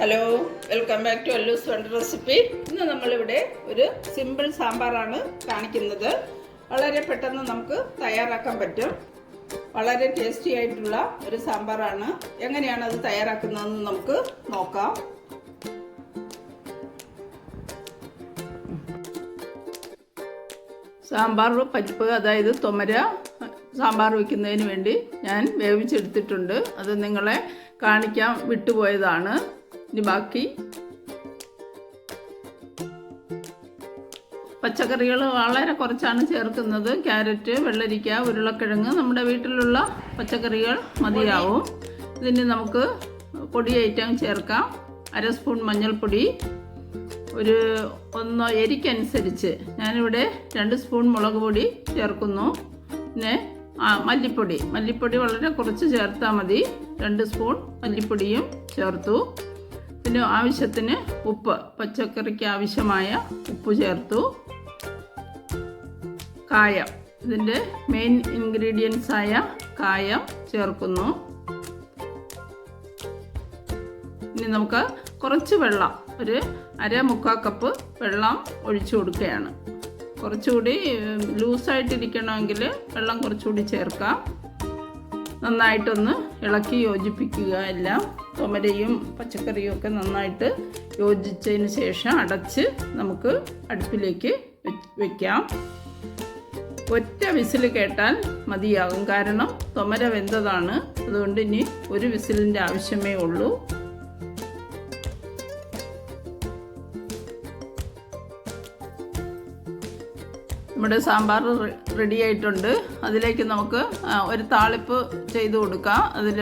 Hello welcome back to Allu's wonder recipe ഇന്ന് നമ്മളിവിടെ ഒരു സിമ്പിൾ സാമ്പാറാണ് കാണിക്കുന്നത്. വളരെ പെട്ടെന്ന് നമുക്ക് തയ്യാറാക്കാൻ പറ്റും. വളരെ ടേസ്റ്റി ആയിട്ടുള്ള ഒരു സാമ്പാറാണ്. എങ്ങനെയാണ് അത് തയ്യാറാക്കുന്നതെന്ന് നമുക്ക് നോക്കാം. സാമ്പാർ പരിപ്പ് അതായത് തൊമര സാമ്പാർ വയ്ക്കുന്നതിന് വേണ്ടി ഞാൻ വേവിച്ചെടുത്തിട്ടുണ്ട്. അത് നിങ്ങളെ കാണിക്കാൻ വിട്ടുപോയതാണ്. ഇനി ബാക്കി പച്ചക്കറികൾ വളരെ കുറച്ചാണ് ചേർക്കുന്നത്. ക്യാരറ്റ് വെള്ളരിക്ക ഉരുളക്കിഴങ്ങ് നമ്മുടെ വീട്ടിലുള്ള പച്ചക്കറികൾ മതിയാവും. ഇതിന് നമുക്ക് പൊടി ഐറ്റം ചേർക്കാം. അര സ്പൂൺ മഞ്ഞൾപ്പൊടി ഒരു ഒന്ന് എരിക്കനുസരിച്ച്. ഞാനിവിടെ രണ്ട് സ്പൂൺ മുളക് പൊടി ചേർക്കുന്നു. പിന്നെ ആ മല്ലിപ്പൊടി. മല്ലിപ്പൊടി വളരെ കുറച്ച് ചേർത്താൽ മതി. രണ്ട് സ്പൂൺ മല്ലിപ്പൊടിയും ചേർത്തു. പിന്നെ ആവശ്യത്തിന് ഉപ്പ് പച്ചക്കറിക്ക് ആവശ്യമായ ഉപ്പ് ചേർത്തു. കായം ഇതിന്റെ മെയിൻ ഇൻഗ്രീഡിയൻസ് ആയ കായം ചേർക്കുന്നു. ഇനി നമുക്ക് കുറച്ച് വെള്ളം ഒരു അര മുക്കാൽ കപ്പ് വെള്ളം ഒഴിച്ചു കൊടുക്കുകയാണ്. കുറച്ചുകൂടി ലൂസായിട്ടിരിക്കണമെങ്കിൽ വെള്ളം കുറച്ചുകൂടി ചേർക്കാം. നന്നായിട്ടൊന്ന് ഇളക്കി യോജിപ്പിക്കുക എല്ലാം. തുമരയും പച്ചക്കറിയും ഒക്കെ നന്നായിട്ട് യോജിച്ചതിന് ശേഷം അടച്ച് നമുക്ക് അടുപ്പിലേക്ക് വെക്കാം. ഒറ്റ വിസിൽ കേട്ടാൽ മതിയാകും. കാരണം തുമര വെന്തതാണ്. അതുകൊണ്ട് ഇനി ഒരു വിസിലിന്റെ ആവശ്യമേ ഉള്ളൂ. നമ്മുടെ സാമ്പാർ റെഡി ആയിട്ടുണ്ട് അതിലേക്ക് നമുക്ക് ഒരു താളിപ്പ് ചെയ്ത് കൊടുക്കാം. അതിൽ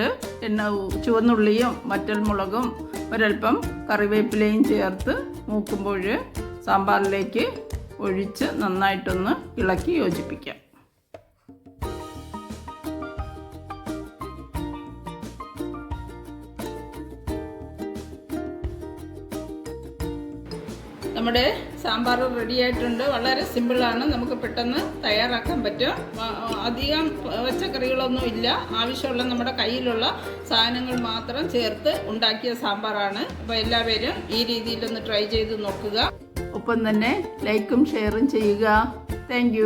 എണ്ണ ചുവന്നുള്ളിയും വറ്റൽമുളകും ഒരൽപ്പം കറിവേപ്പിലയും ചേർത്ത് മൂക്കുമ്പോൾ സാമ്പാറിലേക്ക് ഒഴിച്ച് നന്നായിട്ടൊന്ന് ഇളക്കി യോജിപ്പിക്കാം. നമ്മുടെ സാമ്പാർ റെഡി ആയിട്ടുണ്ട് വളരെ സിമ്പിളാണ്. നമുക്ക് പെട്ടെന്ന് തയ്യാറാക്കാൻ പറ്റും. അധികം പച്ചക്കറികളൊന്നും ഇല്ല. ആവശ്യമുള്ള നമ്മുടെ കയ്യിലുള്ള സാധനങ്ങൾ മാത്രം ചേർത്ത് ഉണ്ടാക്കിയ സാമ്പാറാണ്. അപ്പോൾ എല്ലാവരും ഈ രീതിയിലൊന്ന് ട്രൈ ചെയ്ത് നോക്കുക. ഒപ്പം തന്നെ ലൈക്കും ഷെയറും ചെയ്യുക. താങ്ക്